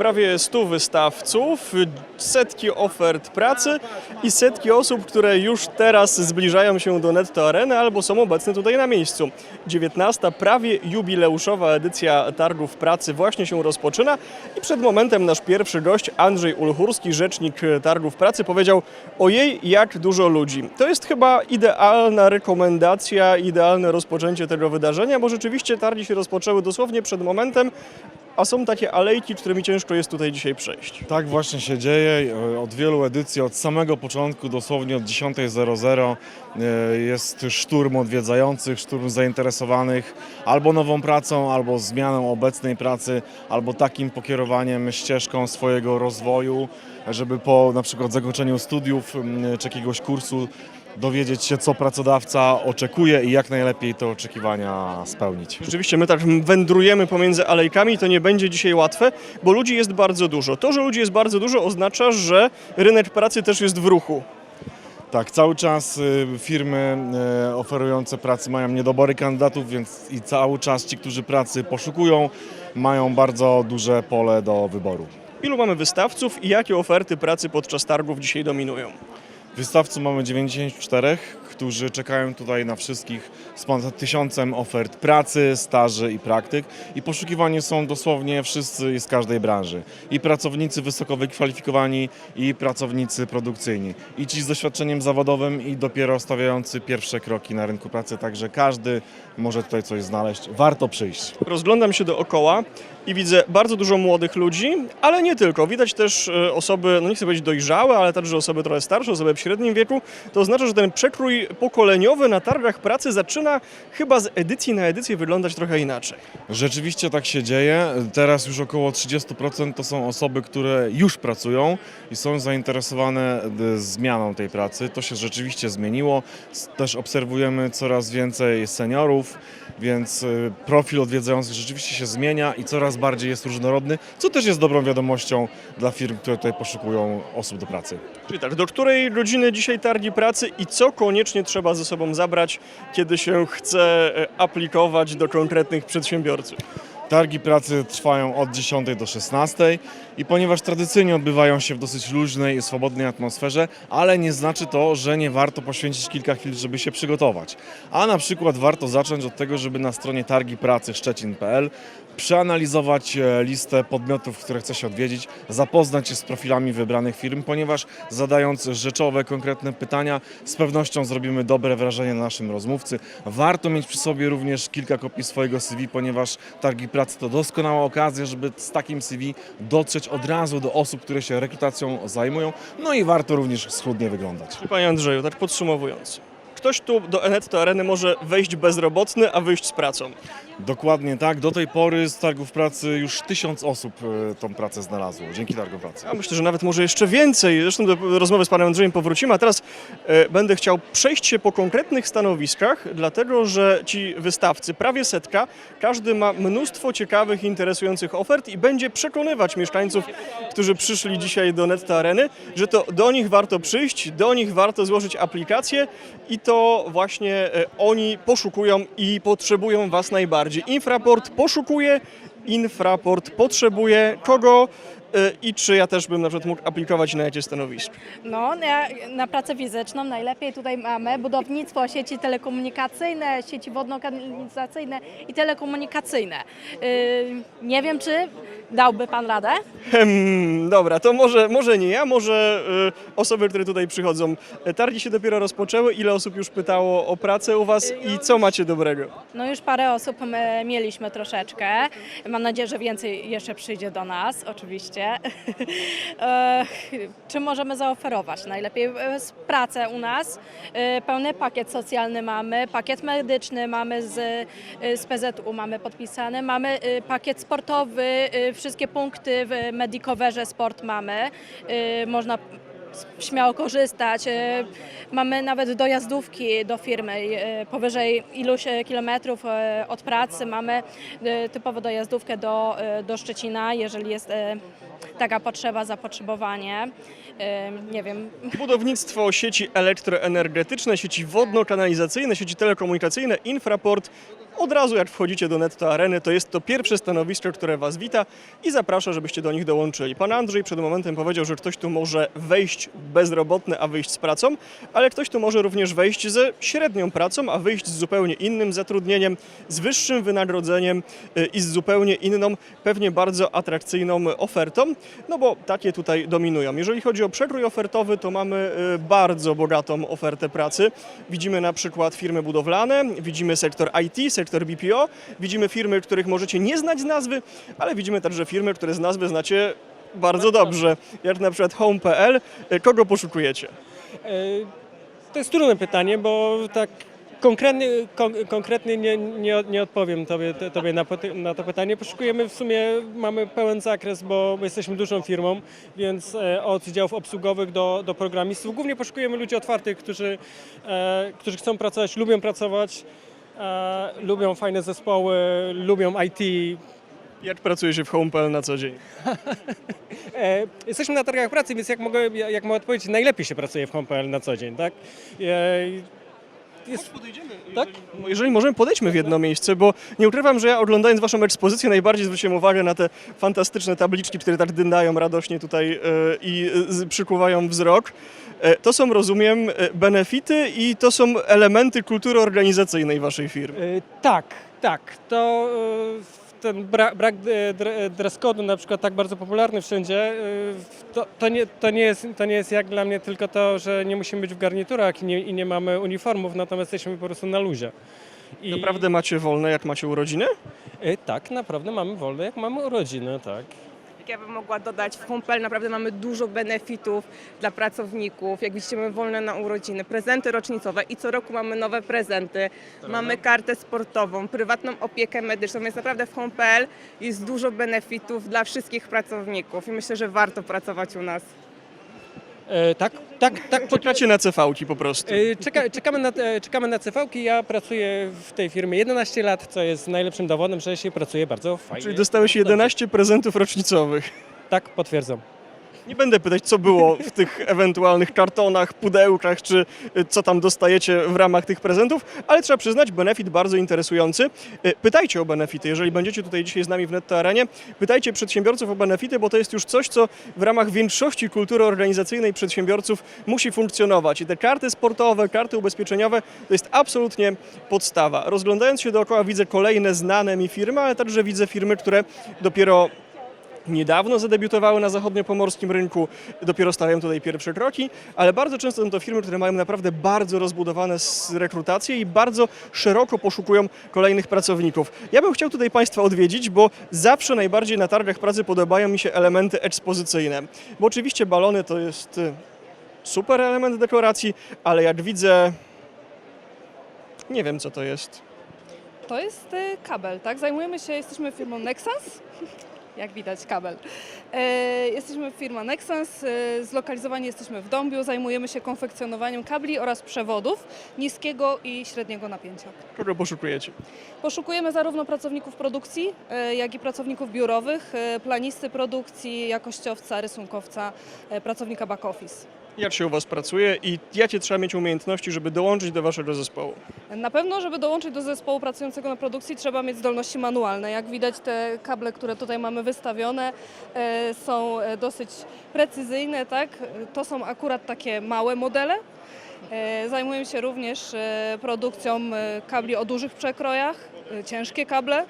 prawie 100 wystawców, setki ofert pracy i setki osób, które już teraz zbliżają się do Netto Areny albo są obecne tutaj na miejscu. 19. prawie jubileuszowa edycja Targów Pracy właśnie się rozpoczyna i przed momentem nasz pierwszy gość Andrzej Ulchurski, rzecznik Targów Pracy powiedział ojej jak dużo ludzi. To jest chyba idealna rekomendacja, idealne rozpoczęcie tego wydarzenia, bo rzeczywiście targi się rozpoczęły dosłownie przed momentem, a są takie alejki, którymi ciężko jest tutaj dzisiaj przejść. Tak właśnie się dzieje. E, Od wielu edycji, od samego początku, dosłownie od 10.00 e, jest szturm odwiedzających, szturm zainteresowanych albo nową pracą, albo zmianą obecnej pracy, albo takim pokierowaniem ścieżką swojego rozwoju, żeby po na przykład zakończeniu studiów czy jakiegoś kursu dowiedzieć się, co pracodawca oczekuje i jak najlepiej te oczekiwania spełnić. Rzeczywiście my tak wędrujemy pomiędzy alejkami, to nie będzie dzisiaj łatwe, bo ludzi jest bardzo dużo. To, że ludzi jest bardzo dużo oznacza, że rynek pracy też jest w ruchu. Tak, cały czas y, firmy y, oferujące pracy mają niedobory kandydatów, więc i cały czas ci, którzy pracy poszukują, mają bardzo duże pole do wyboru. Ilu mamy wystawców i jakie oferty pracy podczas targów dzisiaj dominują? Wystawców mamy 94, którzy czekają tutaj na wszystkich z ponad tysiącem ofert pracy, staży i praktyk i poszukiwani są dosłownie wszyscy z każdej branży. I pracownicy wysoko wykwalifikowani, i pracownicy produkcyjni. I ci z doświadczeniem zawodowym i dopiero stawiający pierwsze kroki na rynku pracy, także każdy może tutaj coś znaleźć. Warto przyjść. Rozglądam się dookoła i widzę bardzo dużo młodych ludzi, ale nie tylko. Widać też e, osoby, no nie chcę powiedzieć dojrzałe, ale także osoby trochę starsze, osoby w średnim wieku. To oznacza, że ten przekrój pokoleniowy na targach pracy zaczyna chyba z edycji na edycję wyglądać trochę inaczej. Rzeczywiście tak się dzieje. Teraz już około 30% to są osoby, które już pracują i są zainteresowane y, zmianą tej pracy. To się rzeczywiście zmieniło. Też obserwujemy coraz więcej seniorów, więc y, profil odwiedzających rzeczywiście się zmienia i coraz bardziej jest różnorodny, co też jest dobrą wiadomością dla firm, które tutaj poszukują osób do pracy. Czyli tak, do której godziny dzisiaj targi pracy i co koniecznie trzeba ze sobą zabrać, kiedy się chce e, aplikować do konkretnych przedsiębiorców? Targi pracy trwają od 10 do 16 i ponieważ tradycyjnie odbywają się w dosyć luźnej i swobodnej atmosferze, ale nie znaczy to, że nie warto poświęcić kilka chwil, żeby się przygotować. A na przykład warto zacząć od tego, żeby na stronie targi pracy szczecin.pl przeanalizować e, listę podmiotów, które chce się odwiedzić, zapoznać się z profilami wybranych firm, ponieważ zadając rzeczowe, konkretne pytania, z pewnością zrobimy dobre wrażenie na naszym rozmówcy. Warto mieć przy sobie również kilka kopii swojego CV, ponieważ targi pracy to doskonała okazja, żeby z takim CV dotrzeć od razu do osób, które się rekrutacją zajmują. No i warto również schludnie wyglądać. Panie Andrzeju, tak podsumowując. Ktoś tu do Enetto Areny może wejść bezrobotny, a wyjść z pracą. Dokładnie tak. Do tej pory z targów pracy już tysiąc osób e, tą pracę znalazło. Dzięki targom pracy. Ja myślę, że nawet może jeszcze więcej. Zresztą do rozmowy z panem Andrzejem powrócimy, a teraz e, będę chciał przejść się po konkretnych stanowiskach, dlatego że ci wystawcy, prawie setka, każdy ma mnóstwo ciekawych, interesujących ofert i będzie przekonywać mieszkańców, którzy przyszli dzisiaj do Netto Areny, że to do nich warto przyjść, do nich warto złożyć aplikację i to właśnie e, oni poszukują i potrzebują was najbardziej. Infraport poszukuje, Infraport potrzebuje. Kogo i czy ja też bym na przykład mógł aplikować na jakie stanowisko. No, na, na pracę fizyczną najlepiej tutaj mamy budownictwo, sieci telekomunikacyjne, sieci wodno-kanalizacyjne i telekomunikacyjne. Yy, nie wiem, czy dałby Pan radę? Hmm, dobra, to może, może nie ja, może y, osoby, które tutaj przychodzą. E, Targi się dopiero rozpoczęły. Ile osób już pytało o pracę u Was i co macie dobrego? No już parę osób e, mieliśmy troszeczkę. Mam nadzieję, że więcej jeszcze przyjdzie do nas, oczywiście. E, Czy możemy zaoferować? Najlepiej e, pracę u nas. E, Pełny pakiet socjalny mamy, pakiet medyczny mamy z, e, z PZU mamy podpisany, mamy pakiet sportowy, wszystkie punkty w Medicoverze Sport mamy. Można śmiało korzystać. Mamy nawet dojazdówki do firmy powyżej iluś kilometrów od pracy. Mamy typowo dojazdówkę do, do Szczecina, jeżeli jest taka potrzeba, zapotrzebowanie. Nie wiem, Budownictwo sieci elektroenergetyczne, sieci wodno-kanalizacyjne, sieci telekomunikacyjne, infraport. Od razu jak wchodzicie do Netto Areny, to jest to pierwsze stanowisko, które Was wita i zaprasza, żebyście do nich dołączyli. Pan Andrzej przed momentem powiedział, że ktoś tu może wejść bezrobotny, a wyjść z pracą, ale ktoś tu może również wejść ze średnią pracą, a wyjść z zupełnie innym zatrudnieniem, z wyższym wynagrodzeniem y, i z zupełnie inną, pewnie bardzo atrakcyjną ofertą, no bo takie tutaj dominują. Jeżeli chodzi o przekrój ofertowy, to mamy y, bardzo bogatą ofertę pracy. Widzimy na przykład firmy budowlane, widzimy sektor IT, sektor BPO, widzimy firmy, których możecie nie znać z nazwy, ale widzimy także firmy, które z nazwy znacie bardzo dobrze, jak na przykład Home.pl. Y, Kogo poszukujecie? E, To jest trudne pytanie, bo tak konkretnie, kon, konkretnie nie, nie, nie odpowiem tobie, tobie na, na to pytanie. Poszukujemy w sumie, mamy pełen zakres, bo jesteśmy dużą firmą, więc e, od działów obsługowych do, do programistów. Głównie poszukujemy ludzi otwartych, którzy, e, którzy chcą pracować, lubią pracować, e, lubią fajne zespoły, lubią IT, Jak pracuje się w Home.pl na co dzień? E, jesteśmy na targach pracy, więc jak mogę, jak mogę odpowiedzieć, najlepiej się pracuje w Home.pl na co dzień, tak? E, jest, tak? No Jeżeli możemy, podejdźmy w jedno miejsce, bo nie ukrywam, że ja oglądając Waszą ekspozycję najbardziej zwróciłem uwagę na te fantastyczne tabliczki, które tak dyndają radośnie tutaj e, i e, przykuwają wzrok. E, To są, rozumiem, benefity i to są elementy kultury organizacyjnej Waszej firmy. Tak, tak. To ten bra, brak e, e, dress code'u na przykład tak bardzo popularny wszędzie, e, to, to, nie, to, nie jest, to nie jest jak dla mnie tylko to, że nie musimy być w garniturach i nie, i nie mamy uniformów, natomiast jesteśmy po prostu na luzie. I, Naprawdę macie wolne, jak macie urodziny? Tak, naprawdę mamy wolne, jak mamy urodziny, tak. Ja bym mogła dodać, w Humpel naprawdę mamy dużo benefitów dla pracowników. Jak widzicie, mamy wolne na urodziny, prezenty rocznicowe i co roku mamy nowe prezenty. Mamy kartę sportową, prywatną opiekę medyczną, więc naprawdę w Humpel jest dużo benefitów dla wszystkich pracowników i myślę, że warto pracować u nas. E, tak, tak, tak. Czekacie na CV-ki po prostu. E, Czeka, czekamy, na, czekamy na CV-ki. Ja pracuję w tej firmie 11 lat, co jest najlepszym dowodem, że się pracuje bardzo fajnie. Czyli dostałeś 11 prezentów rocznicowych. Tak, potwierdzam. Nie będę pytać, co było w tych ewentualnych kartonach, pudełkach, czy y, co tam dostajecie w ramach tych prezentów, ale trzeba przyznać, benefit bardzo interesujący. Y, Pytajcie o benefity, jeżeli będziecie tutaj dzisiaj z nami w Netto Arenie, pytajcie przedsiębiorców o benefity, bo to jest już coś, co w ramach większości kultury organizacyjnej przedsiębiorców musi funkcjonować. I te karty sportowe, karty ubezpieczeniowe to jest absolutnie podstawa. Rozglądając się dookoła widzę kolejne znane mi firmy, ale także widzę firmy, które dopiero niedawno zadebiutowały na zachodniopomorskim rynku, dopiero stawiają tutaj pierwsze kroki, ale bardzo często są to firmy, które mają naprawdę bardzo rozbudowane rekrutacje i bardzo szeroko poszukują kolejnych pracowników. Ja bym chciał tutaj Państwa odwiedzić, bo zawsze najbardziej na targach pracy podobają mi się elementy ekspozycyjne, bo oczywiście balony to jest y, super element dekoracji, ale jak widzę, nie wiem co to jest. To jest e, kabel, tak? Zajmujemy się, jesteśmy firmą Nexans. Jak widać, kabel. E, jesteśmy firma Nexans, e, zlokalizowani jesteśmy w Dąbiu, zajmujemy się konfekcjonowaniem kabli oraz przewodów niskiego i średniego napięcia. Kogo poszukujecie? Poszukujemy zarówno pracowników produkcji, e, jak i pracowników biurowych, e, planisty produkcji, jakościowca, rysunkowca, e, pracownika back office. Jak się u Was pracuje i jakie trzeba mieć umiejętności, żeby dołączyć do Waszego zespołu? Na pewno, żeby dołączyć do zespołu pracującego na produkcji, trzeba mieć zdolności manualne. Jak widać, te kable, które tutaj mamy wystawione, e, są e, dosyć precyzyjne, tak? To są akurat takie małe modele. E, Zajmujemy się również produkcją kabli o dużych przekrojach, ciężkie kable.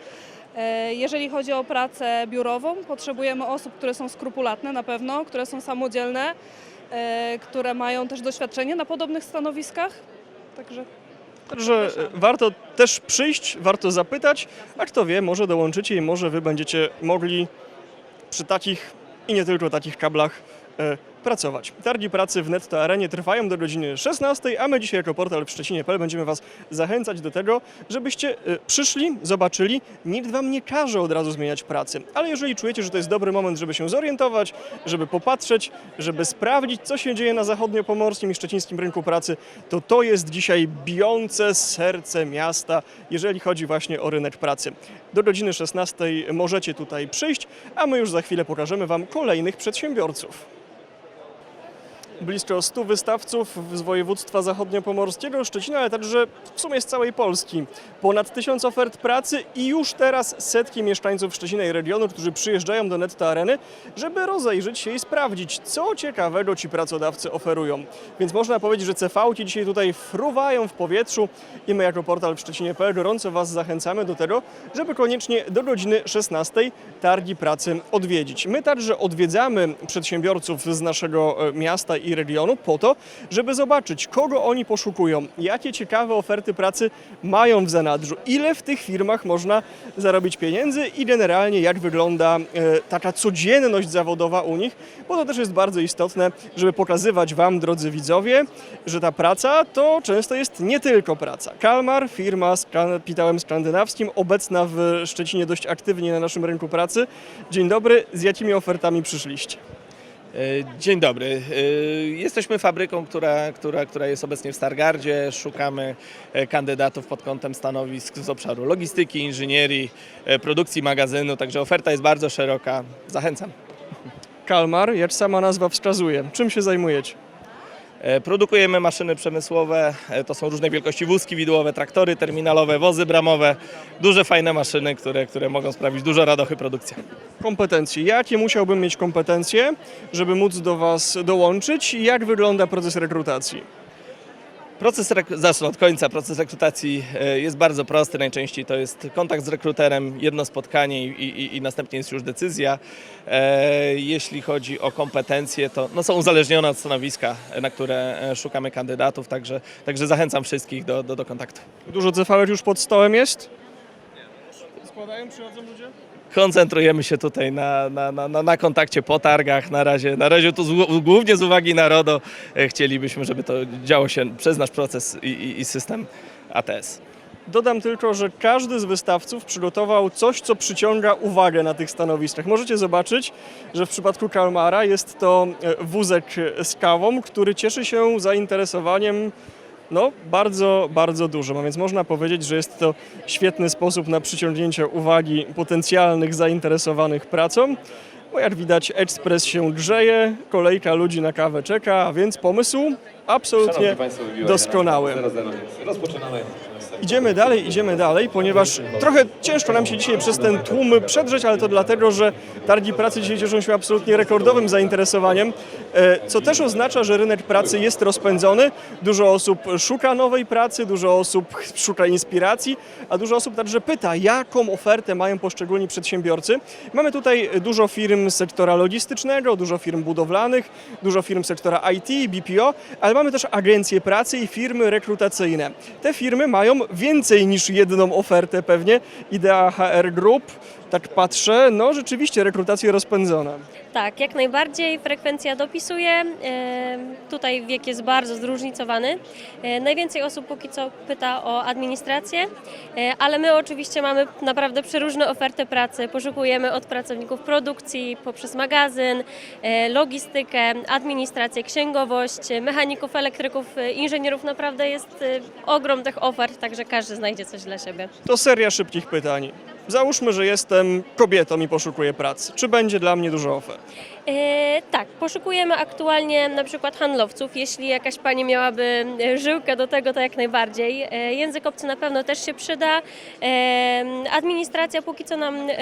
Jeżeli chodzi o pracę biurową, potrzebujemy osób, które są skrupulatne na pewno, które są samodzielne, które mają też doświadczenie na podobnych stanowiskach. Także Także e, warto też przyjść, warto zapytać, a kto wie, może dołączycie i może wy będziecie mogli przy takich i nie tylko takich kablach e, pracować. Targi pracy w Netto Arenie trwają do godziny 16, a my dzisiaj jako portal w Szczecinie.pl będziemy Was zachęcać do tego, żebyście e, przyszli, zobaczyli. Nikt Wam nie każe od razu zmieniać pracy, ale jeżeli czujecie, że to jest dobry moment, żeby się zorientować, żeby popatrzeć, żeby sprawdzić, co się dzieje na zachodniopomorskim i szczecińskim rynku pracy, to to jest dzisiaj bijące serce miasta, jeżeli chodzi właśnie o rynek pracy. Do godziny 16 możecie tutaj przyjść, a my już za chwilę pokażemy Wam kolejnych przedsiębiorców. Blisko 100 wystawców z województwa zachodniopomorskiego, Szczecina, ale także w sumie z całej Polski. Ponad tysiąc ofert pracy i już teraz setki mieszkańców Szczecina i regionu, którzy przyjeżdżają do Netta Areny, żeby rozejrzeć się i sprawdzić, co ciekawego ci pracodawcy oferują. Więc można powiedzieć, że CV-ki dzisiaj tutaj fruwają w powietrzu i my jako portal w Szczecinie.pl gorąco Was zachęcamy do tego, żeby koniecznie do godziny 16 targi pracy odwiedzić. My także odwiedzamy przedsiębiorców z naszego e, miasta i regionu po to, żeby zobaczyć, kogo oni poszukują, jakie ciekawe oferty pracy mają w zanadrzu, ile w tych firmach można zarobić pieniędzy i generalnie jak wygląda e, taka codzienność zawodowa u nich, bo to też jest bardzo istotne, żeby pokazywać Wam, drodzy widzowie, że ta praca to często jest nie tylko praca. Kalmar, firma z kapitałem skandynawskim, obecna w Szczecinie dość aktywnie na naszym rynku pracy. Dzień dobry, z jakimi ofertami przyszliście? E, Dzień dobry. E, Jesteśmy fabryką, która, która, która jest obecnie w Stargardzie. Szukamy e, kandydatów pod kątem stanowisk z obszaru logistyki, inżynierii, produkcji magazynu, także oferta jest bardzo szeroka. Zachęcam. Kalmar, jak sama nazwa wskazuje, czym się zajmujecie? E, Produkujemy maszyny przemysłowe, e, to są różnej wielkości wózki widłowe, traktory terminalowe, wozy bramowe, duże fajne maszyny, które, które mogą sprawić dużo radochy produkcji. Kompetencje. Jakie musiałbym mieć kompetencje, żeby móc do Was dołączyć i jak wygląda proces rekrutacji? Proces, rek- zacznę od końca, proces rekrutacji e, jest bardzo prosty, najczęściej to jest kontakt z rekruterem, jedno spotkanie i, i, i następnie jest już decyzja. E, Jeśli chodzi o kompetencje, to no, są uzależnione od stanowiska, na które e, szukamy kandydatów, także, także zachęcam wszystkich do, do, do kontaktu. Dużo cefałek już pod stołem jest? Składają, przychodzą ludzie? Koncentrujemy się tutaj na, na, na, na, kontakcie po targach, na razie, na razie tu z, głównie z uwagi na RODO e, chcielibyśmy, żeby to działo się przez nasz proces i, i, i system ATS. Dodam tylko, że każdy z wystawców przygotował coś, co przyciąga uwagę na tych stanowiskach. Możecie zobaczyć, że w przypadku Kalmara jest to e, wózek z kawą, który cieszy się zainteresowaniem no, bardzo, bardzo dużym, a więc można powiedzieć, że jest to świetny sposób na przyciągnięcie uwagi potencjalnych zainteresowanych pracą. Bo jak widać, ekspres się grzeje, kolejka ludzi na kawę czeka, a więc pomysł absolutnie doskonały. Idziemy dalej, idziemy dalej, ponieważ trochę ciężko nam się dzisiaj przez ten tłum przedrzeć, ale to dlatego, że targi pracy dzisiaj cieszą się absolutnie rekordowym zainteresowaniem, e, co też oznacza, że rynek pracy jest rozpędzony. Dużo osób szuka nowej pracy, dużo osób szuka inspiracji, a dużo osób także pyta, jaką ofertę mają poszczególni przedsiębiorcy. Mamy tutaj dużo firm z sektora logistycznego, dużo firm budowlanych, dużo firm sektora IT, BPO, ale mamy też agencje pracy i firmy rekrutacyjne. Te firmy mają więcej niż jedną ofertę pewnie. Idea HR Group, tak patrzę, no rzeczywiście rekrutacje rozpędzone. Tak, jak najbardziej frekwencja dopisuje. E, Tutaj wiek jest bardzo zróżnicowany. E, Najwięcej osób póki co pyta o administrację, e, ale my oczywiście mamy naprawdę przeróżne oferty pracy. Poszukujemy od pracowników produkcji poprzez magazyn, logistykę, administrację, księgowość, mechaników, elektryków, inżynierów. Naprawdę jest ogrom tych ofert, także każdy znajdzie coś dla siebie. To seria szybkich pytań. Załóżmy, że jestem kobietą i poszukuję pracy. Czy będzie dla mnie dużo ofert? E, tak, poszukujemy aktualnie na przykład handlowców. Jeśli jakaś pani miałaby e, żyłkę do tego, to jak najbardziej. E, język obcy na pewno też się przyda. E, administracja póki co nam e,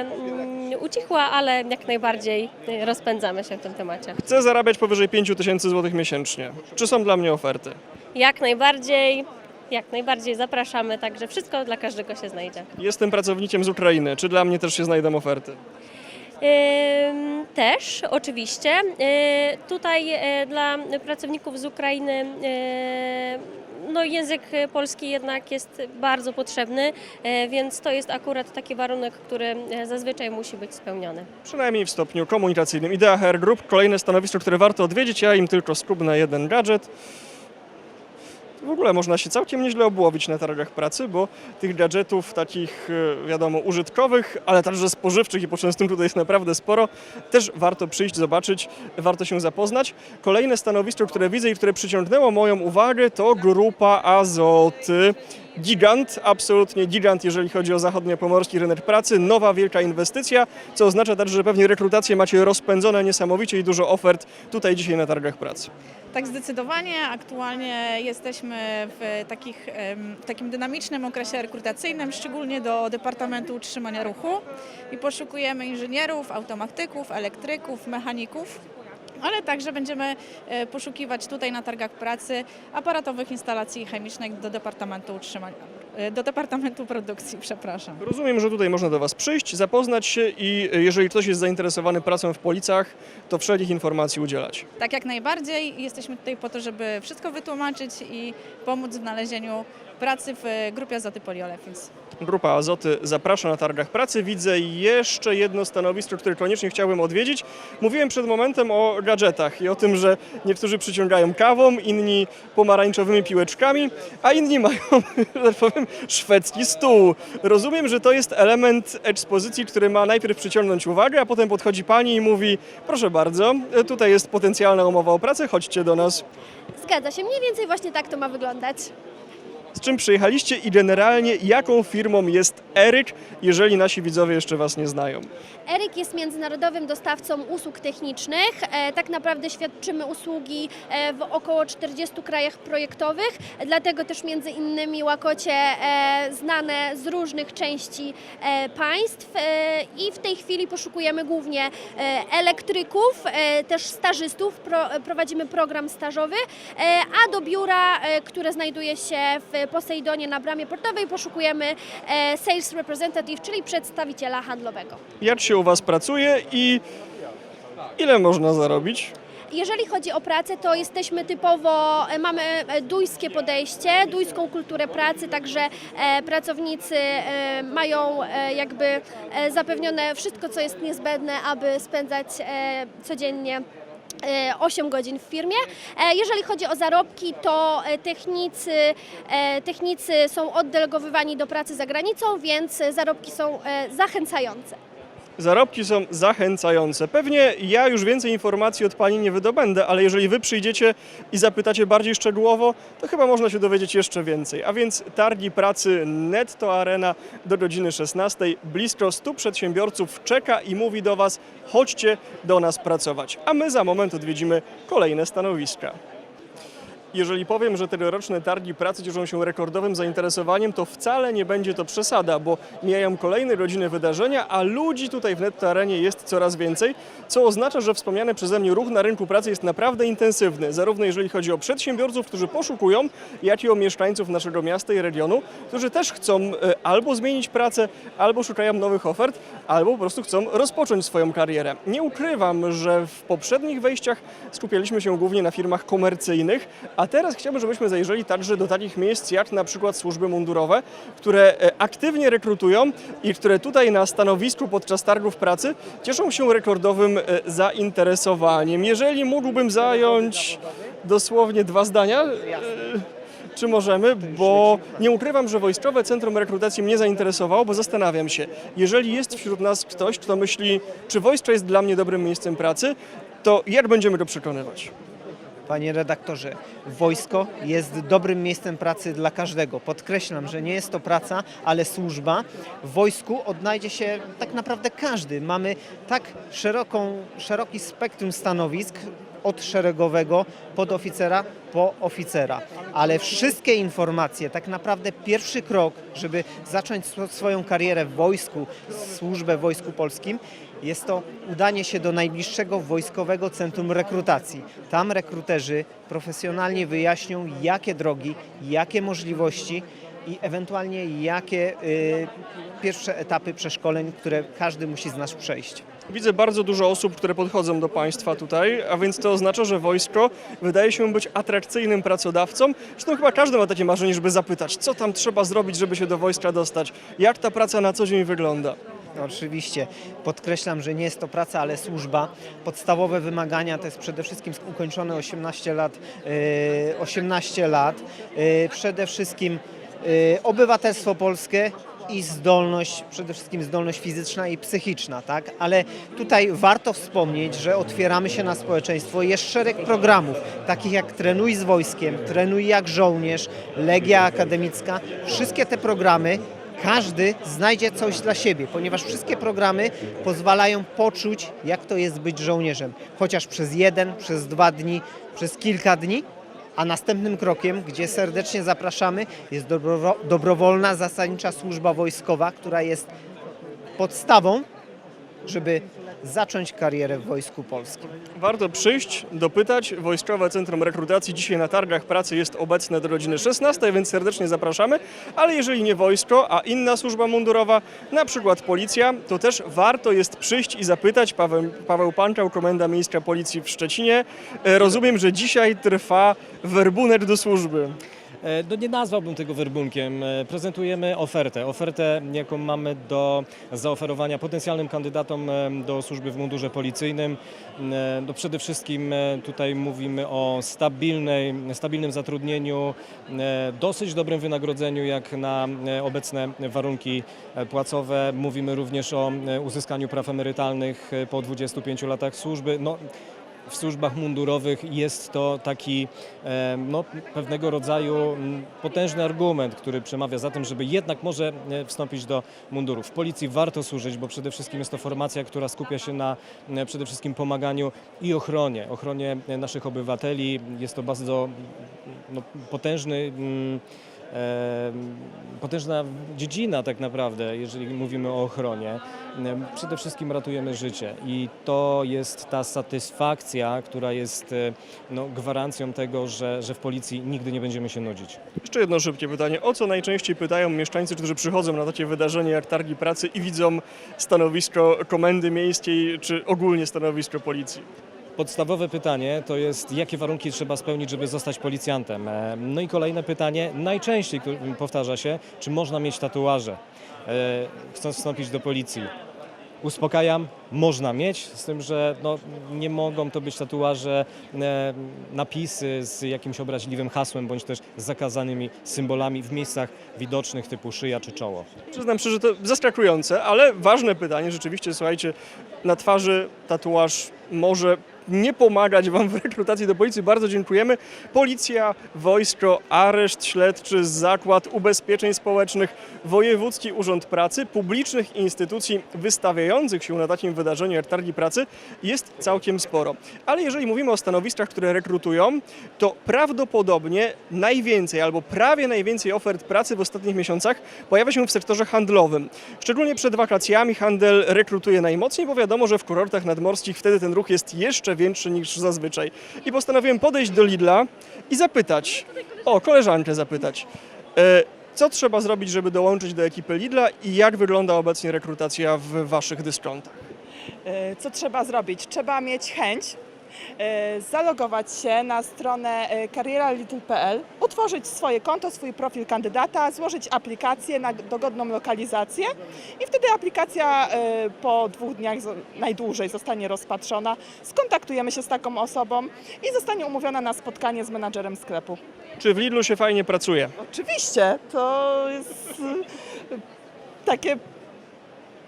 mm, ucichła, ale jak najbardziej e, rozpędzamy się w tym temacie. Chcę zarabiać powyżej 5 tysięcy złotych miesięcznie. Czy są dla mnie oferty? Jak najbardziej, jak najbardziej zapraszamy, także wszystko dla każdego się znajdzie. Jestem pracownikiem z Ukrainy. Czy dla mnie też się znajdą oferty? Też, oczywiście. Tutaj e, dla pracowników z Ukrainy no, język polski jednak jest bardzo potrzebny, e, więc to jest akurat taki warunek, który e, zazwyczaj musi być spełniony. Przynajmniej w stopniu komunikacyjnym. Idea HR Group, kolejne stanowisko, które warto odwiedzić. Ja im tylko skubnę jeden gadżet. W ogóle można się całkiem nieźle obłowić na targach pracy, bo tych gadżetów takich, e, wiadomo, użytkowych, ale także spożywczych i poczęstunków jest naprawdę sporo. Też warto przyjść, zobaczyć, warto się zapoznać. Kolejne stanowisko, które widzę i które przyciągnęło moją uwagę, to grupa Azoty. gigant, absolutnie gigant, jeżeli chodzi o zachodniopomorski rynek pracy, nowa wielka inwestycja, co oznacza też, że pewnie rekrutacje macie rozpędzone niesamowicie i dużo ofert tutaj dzisiaj na targach pracy. Tak, zdecydowanie. Aktualnie jesteśmy w, takich, takim dynamicznym okresie rekrutacyjnym, szczególnie do Departamentu Utrzymania Ruchu i poszukujemy inżynierów, automatyków, elektryków, mechaników. Ale także będziemy e, poszukiwać tutaj na targach pracy aparatowych instalacji chemicznych do Departamentu Utrzymania, do Departamentu Produkcji, przepraszam. Rozumiem, że tutaj można do Was przyjść, zapoznać się i e, jeżeli ktoś jest zainteresowany pracą w Policach, to wszelkich informacji udzielać. Tak jak najbardziej. Jesteśmy tutaj po to, żeby wszystko wytłumaczyć i pomóc w znalezieniu pracy w grupie Azoty Poliolefins. Grupa Azoty zaprasza na targach pracy. Widzę jeszcze jedno stanowisko, które koniecznie chciałbym odwiedzić. Mówiłem przed momentem o gadżetach i o tym, że niektórzy przyciągają kawą, inni pomarańczowymi piłeczkami, a inni mają, że tak powiem, szwedzki stół. Rozumiem, że to jest element ekspozycji, który ma najpierw przyciągnąć uwagę, a potem podchodzi pani i mówi: Proszę bardzo, tutaj jest potencjalna umowa o pracę, chodźcie do nas. Zgadza się, mniej więcej właśnie tak to ma wyglądać. Z czym przyjechaliście i generalnie jaką firmą jest Eryk, jeżeli nasi widzowie jeszcze Was nie znają? Eryk jest międzynarodowym dostawcą usług technicznych. E, tak naprawdę świadczymy usługi e, w około 40 krajach projektowych, dlatego też między innymi łakocie e, znane z różnych części państw i w tej chwili poszukujemy głównie elektryków, też stażystów, Pro, prowadzimy program stażowy, a do biura, które znajduje się w Posejdonie na bramie portowej poszukujemy e, Sales Representative, czyli przedstawiciela handlowego. Jak się u Was pracuje i ile można zarobić? Jeżeli chodzi o pracę, to jesteśmy typowo, e, mamy e, duńskie podejście, duńską kulturę pracy, także pracownicy mają jakby zapewnione wszystko, co jest niezbędne, aby spędzać codziennie 8 godzin w firmie. E, Jeżeli chodzi o zarobki, to e, technicy, e, technicy są oddelegowywani do pracy za granicą, więc e, zarobki są e, zachęcające. Zarobki są zachęcające. Pewnie ja już więcej informacji od Pani nie wydobędę, ale jeżeli Wy przyjdziecie i zapytacie bardziej szczegółowo, to chyba można się dowiedzieć jeszcze więcej. A więc targi pracy Netto Arena do godziny 16. Blisko 100 przedsiębiorców czeka i mówi do Was, chodźcie do nas pracować. A my za moment odwiedzimy kolejne stanowiska. Jeżeli powiem, że tegoroczne targi pracy cieszą się rekordowym zainteresowaniem, to wcale nie będzie to przesada, bo mijają kolejne godziny wydarzenia, a ludzi tutaj w Netto Arenie jest coraz więcej, co oznacza, że wspomniany przeze mnie ruch na rynku pracy jest naprawdę intensywny, zarówno jeżeli chodzi o przedsiębiorców, którzy poszukują, jak i o mieszkańców naszego miasta i regionu, którzy też chcą e, albo zmienić pracę, albo szukają nowych ofert, albo po prostu chcą rozpocząć swoją karierę. Nie ukrywam, że w poprzednich wejściach skupialiśmy się głównie na firmach komercyjnych, a teraz chciałbym, żebyśmy zajrzeli także do takich miejsc jak na przykład służby mundurowe, które e, aktywnie rekrutują i które tutaj na stanowisku podczas targów pracy cieszą się rekordowym e, zainteresowaniem. Jeżeli mógłbym zająć dosłownie dwa zdania, e, czy możemy, bo nie ukrywam, że Wojskowe Centrum Rekrutacji mnie zainteresowało, bo zastanawiam się, jeżeli jest wśród nas ktoś, kto myśli, czy wojsko jest dla mnie dobrym miejscem pracy, to jak będziemy go przekonywać? Panie redaktorze, wojsko jest dobrym miejscem pracy dla każdego. Podkreślam, że nie jest to praca, ale służba. W wojsku odnajdzie się tak naprawdę każdy. Mamy tak szeroką, szeroki spektrum stanowisk, od szeregowego, podoficera po oficera. Ale wszystkie informacje, tak naprawdę pierwszy krok, żeby zacząć swo- swoją karierę w wojsku, służbę w Wojsku Polskim, jest to udanie się do najbliższego wojskowego centrum rekrutacji. Tam rekruterzy profesjonalnie wyjaśnią, jakie drogi, jakie możliwości i ewentualnie jakie y, pierwsze etapy przeszkoleń, które każdy musi z nas przejść. Widzę bardzo dużo osób, które podchodzą do państwa tutaj, a więc to oznacza, że wojsko wydaje się być atrakcyjnym pracodawcą. Zresztą chyba każdy ma takie marzenie, żeby zapytać, co tam trzeba zrobić, żeby się do wojska dostać, jak ta praca na co dzień wygląda. Oczywiście podkreślam, że nie jest to praca, ale służba. Podstawowe wymagania to jest przede wszystkim ukończone 18 lat, y, 18 lat. y, przede wszystkim y, obywatelstwo polskie i zdolność, przede wszystkim zdolność fizyczna i psychiczna, tak? Ale tutaj warto wspomnieć, że otwieramy się na społeczeństwo. Jest szereg programów, takich jak Trenuj z wojskiem, Trenuj jak żołnierz, Legia Akademicka. Wszystkie te programy każdy znajdzie coś dla siebie, ponieważ wszystkie programy pozwalają poczuć, jak to jest być żołnierzem. Chociaż przez jeden, przez dwa dni, przez kilka dni, a następnym krokiem, gdzie serdecznie zapraszamy, jest dobro, dobrowolna zasadnicza służba wojskowa, która jest podstawą, żeby zacząć karierę w Wojsku Polskim. Warto przyjść, dopytać. Wojskowe Centrum Rekrutacji dzisiaj na targach pracy jest obecne do godziny 16, więc serdecznie zapraszamy. Ale jeżeli nie wojsko, a inna służba mundurowa, na przykład policja, to też warto jest przyjść i zapytać. Paweł, Paweł Komenda Miejska Policji w Szczecinie. E, Rozumiem, że dzisiaj trwa werbunek do służby. E, No nie nazwałbym tego werbunkiem. E, Prezentujemy ofertę. Ofertę, jaką mamy do zaoferowania potencjalnym kandydatom e, do służby w mundurze policyjnym. No przede wszystkim tutaj mówimy o stabilnej, stabilnym zatrudnieniu, dosyć dobrym wynagrodzeniu jak na obecne warunki płacowe. Mówimy również o uzyskaniu praw emerytalnych po 25 latach służby. No, w służbach mundurowych jest to taki e, no, pewnego rodzaju potężny argument, który przemawia za tym, żeby jednak może e, wstąpić do munduru. W policji warto służyć, bo przede wszystkim jest to formacja, która skupia się na e, przede wszystkim pomaganiu i ochronie, ochronie naszych obywateli. Jest to bardzo no, potężny potężna dziedzina tak naprawdę, jeżeli mówimy o ochronie. Przede wszystkim ratujemy życie i to jest ta satysfakcja, która jest e, no, gwarancją tego, że, że w policji nigdy nie będziemy się nudzić. Jeszcze jedno szybkie pytanie. O co najczęściej pytają mieszkańcy, którzy przychodzą na takie wydarzenie jak targi pracy i widzą stanowisko komendy miejskiej, czy ogólnie stanowisko policji? Podstawowe pytanie to jest, jakie warunki trzeba spełnić, żeby zostać policjantem. E, No i kolejne pytanie, najczęściej powtarza się, czy można mieć tatuaże, e, chcąc wstąpić do policji. Uspokajam, można mieć, z tym, że no, nie mogą to być tatuaże, e, napisy z jakimś obraźliwym hasłem, bądź też zakazanymi symbolami w miejscach widocznych typu szyja czy czoło. Przyznam szczerze, to zaskakujące, ale ważne pytanie. Rzeczywiście, słuchajcie, na twarzy tatuaż może nie pomagać Wam w rekrutacji do policji. Bardzo dziękujemy. Policja, wojsko, areszt śledczy, zakład ubezpieczeń społecznych, Wojewódzki Urząd Pracy, publicznych instytucji wystawiających się na takim wydarzeniu jak targi pracy jest całkiem sporo. Ale jeżeli mówimy o stanowiskach, które rekrutują, to prawdopodobnie najwięcej albo prawie najwięcej ofert pracy w ostatnich miesiącach pojawia się w sektorze handlowym. Szczególnie przed wakacjami handel rekrutuje najmocniej, bo wiadomo, że w kurortach nadmorskich wtedy ten ruch jest jeszcze większy niż zazwyczaj. I postanowiłem podejść do Lidla i zapytać, o, koleżankę zapytać, e, co trzeba zrobić, żeby dołączyć do ekipy Lidla i jak wygląda obecnie rekrutacja w waszych dyskontach? E, Co trzeba zrobić? Trzeba mieć chęć, zalogować się na stronę e, karieralittle.pl, utworzyć swoje konto, swój profil kandydata, złożyć aplikację na dogodną lokalizację i wtedy aplikacja e, po dwóch dniach najdłużej zostanie rozpatrzona. Skontaktujemy się z taką osobą i zostanie umówiona na spotkanie z menadżerem sklepu. Czy w Lidlu się fajnie pracuje? Oczywiście, to jest e, takie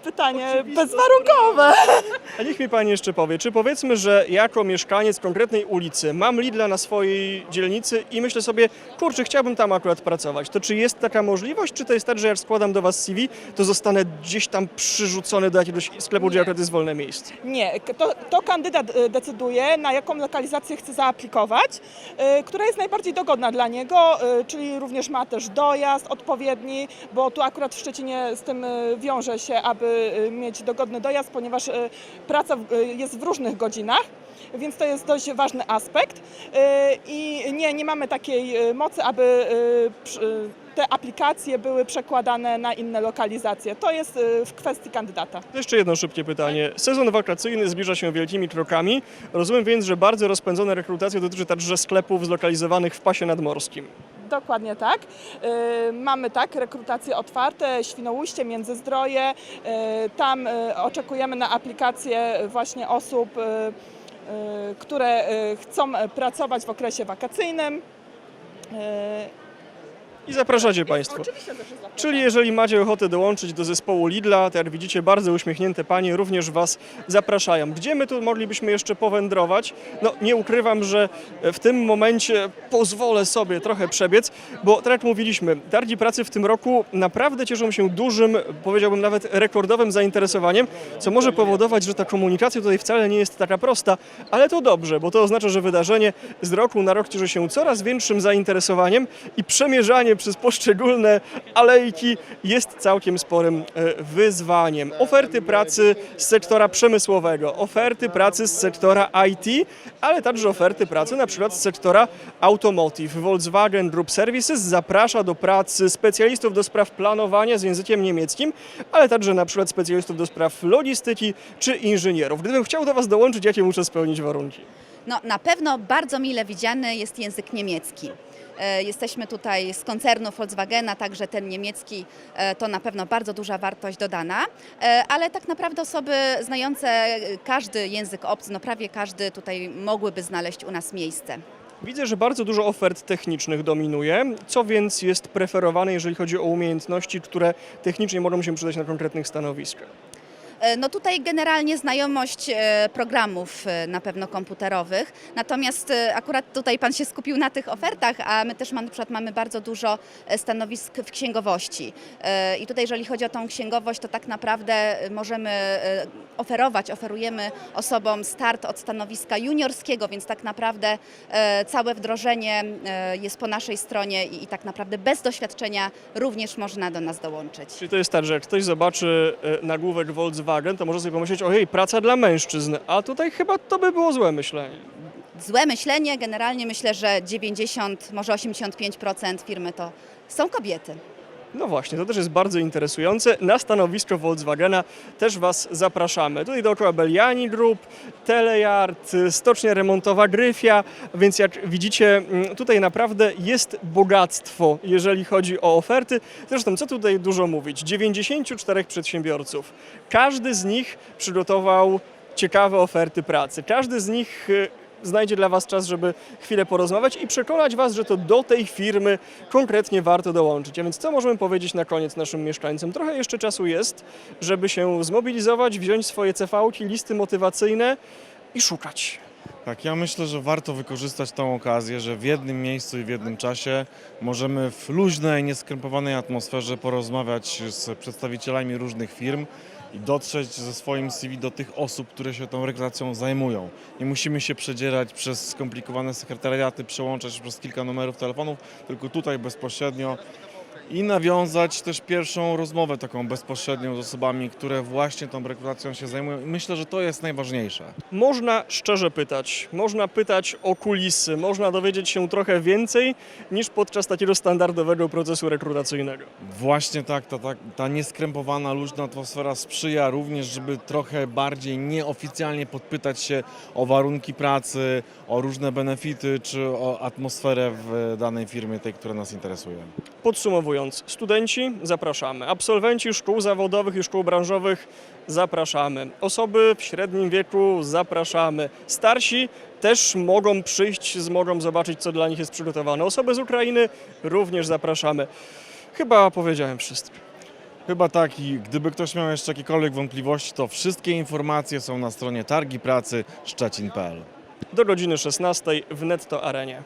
pytanie bezwarunkowe. A niech mi Pani jeszcze powie, czy powiedzmy, że jako mieszkaniec konkretnej ulicy mam Lidla na swojej dzielnicy i myślę sobie, kurczę, chciałbym tam akurat pracować, to czy jest taka możliwość, czy to jest tak, że jak składam do Was CV, to zostanę gdzieś tam przyrzucony do jakiegoś sklepu, gdzie akurat jest wolne miejsce? Nie, to, to kandydat e, decyduje, na jaką lokalizację chce zaaplikować, e, która jest najbardziej dogodna dla niego, e, czyli również ma też dojazd odpowiedni, bo tu akurat w Szczecinie z tym wiąże się, aby mieć dogodny dojazd, ponieważ e, praca e, jest w różnych godzinach. Więc to jest dość ważny aspekt i nie, nie mamy takiej mocy, aby te aplikacje były przekładane na inne lokalizacje. To jest w kwestii kandydata. Jeszcze jedno szybkie pytanie. Sezon wakacyjny zbliża się wielkimi krokami. Rozumiem więc, że bardzo rozpędzona rekrutacja dotyczy także sklepów zlokalizowanych w pasie nadmorskim. Dokładnie tak. Y, Mamy tak, rekrutacje otwarte, Świnoujście, Międzyzdroje. Y, Tam y, oczekujemy na aplikacje właśnie osób, które chcą pracować w okresie wakacyjnym. I zapraszacie Państwo. Czyli jeżeli macie ochotę dołączyć do zespołu Lidla, to jak widzicie bardzo uśmiechnięte panie również Was zapraszają. Gdzie my tu moglibyśmy jeszcze powędrować? No nie ukrywam, że w tym momencie pozwolę sobie trochę przebiec, bo tak jak mówiliśmy, targi pracy w tym roku naprawdę cieszą się dużym, powiedziałbym nawet rekordowym zainteresowaniem, co może powodować, że ta komunikacja tutaj wcale nie jest taka prosta, ale to dobrze, bo to oznacza, że wydarzenie z roku na rok cieszy się coraz większym zainteresowaniem i przemierzanie przez poszczególne alejki jest całkiem sporym e, wyzwaniem. Oferty pracy z sektora przemysłowego, oferty pracy z sektora IT, ale także oferty pracy na przykład z sektora automotive. Volkswagen Group Services zaprasza do pracy specjalistów do spraw planowania z językiem niemieckim, ale także na przykład specjalistów do spraw logistyki czy inżynierów. Gdybym chciał do Was dołączyć, jakie muszę spełnić warunki? No, na pewno bardzo mile widziany jest język niemiecki. E, Jesteśmy tutaj z koncernu Volkswagena, także ten niemiecki e, to na pewno bardzo duża wartość dodana, E, ale tak naprawdę osoby znające każdy język obcy, no prawie każdy tutaj mogłyby znaleźć u nas miejsce. Widzę, że bardzo dużo ofert technicznych dominuje. Co więc jest preferowane, jeżeli chodzi o umiejętności, które technicznie mogą się przydać na konkretnych stanowiskach? E, No tutaj generalnie znajomość e, programów e, na pewno komputerowych, natomiast akurat tutaj Pan się skupił na tych ofertach, a my też ma- na przykład mamy bardzo dużo stanowisk w księgowości. I tutaj jeżeli chodzi o tą księgowość, to tak naprawdę możemy oferować, oferujemy osobom start od stanowiska juniorskiego, więc tak naprawdę całe wdrożenie jest po naszej stronie i i tak naprawdę bez doświadczenia również można do nas dołączyć. Czyli to jest tak, że jak ktoś zobaczy nagłówek Volkswagen, to może sobie pomyśleć, ojej, praca dla mężczyzn, a tutaj chyba to by było złe myślenie. Złe myślenie, generalnie myślę, że 90, może 85% firmy to są kobiety. No właśnie, to też jest bardzo interesujące. Na stanowisko Volkswagena też Was zapraszamy. Tutaj dookoła Beliani Group, Telejard, stocznia remontowa Gryfia, więc jak widzicie, mm, tutaj naprawdę jest bogactwo, jeżeli chodzi o oferty. Zresztą, co tutaj dużo mówić? 94 przedsiębiorców. Każdy z nich przygotował ciekawe oferty pracy. Każdy z nich y, znajdzie dla Was czas, żeby chwilę porozmawiać i przekonać Was, że to do tej firmy konkretnie warto dołączyć. A więc co możemy powiedzieć na koniec naszym mieszkańcom? Trochę jeszcze czasu jest, żeby się zmobilizować, wziąć swoje CV-ki, listy motywacyjne i szukać. Tak, ja myślę, że warto wykorzystać tą okazję, że w jednym miejscu i w jednym czasie możemy w luźnej, nieskrępowanej atmosferze porozmawiać z przedstawicielami różnych firm i dotrzeć ze swoim CV do tych osób, które się tą rekrutacją zajmują. Nie musimy się przedzierać przez skomplikowane sekretariaty, przełączać przez kilka numerów telefonów, tylko tutaj bezpośrednio i nawiązać też pierwszą rozmowę taką bezpośrednią z osobami, które właśnie tą rekrutacją się zajmują. I myślę, że to jest najważniejsze. Można szczerze pytać, można pytać o kulisy, można dowiedzieć się trochę więcej niż podczas takiego standardowego procesu rekrutacyjnego. Właśnie tak, ta, ta, ta nieskrępowana, luźna atmosfera sprzyja również, żeby trochę bardziej nieoficjalnie podpytać się o warunki pracy, o różne benefity czy o atmosferę w danej firmie, tej, która nas interesuje. Podsumowując, studenci zapraszamy, absolwenci szkół zawodowych i szkół branżowych zapraszamy, osoby w średnim wieku zapraszamy, starsi też mogą przyjść, mogą zobaczyć, co dla nich jest przygotowane. Osoby z Ukrainy również zapraszamy. Chyba powiedziałem wszystko. Chyba tak i gdyby ktoś miał jeszcze jakiekolwiek wątpliwości, to wszystkie informacje są na stronie targi pracy szczecin.pl. Do godziny 16 w Netto Arenie.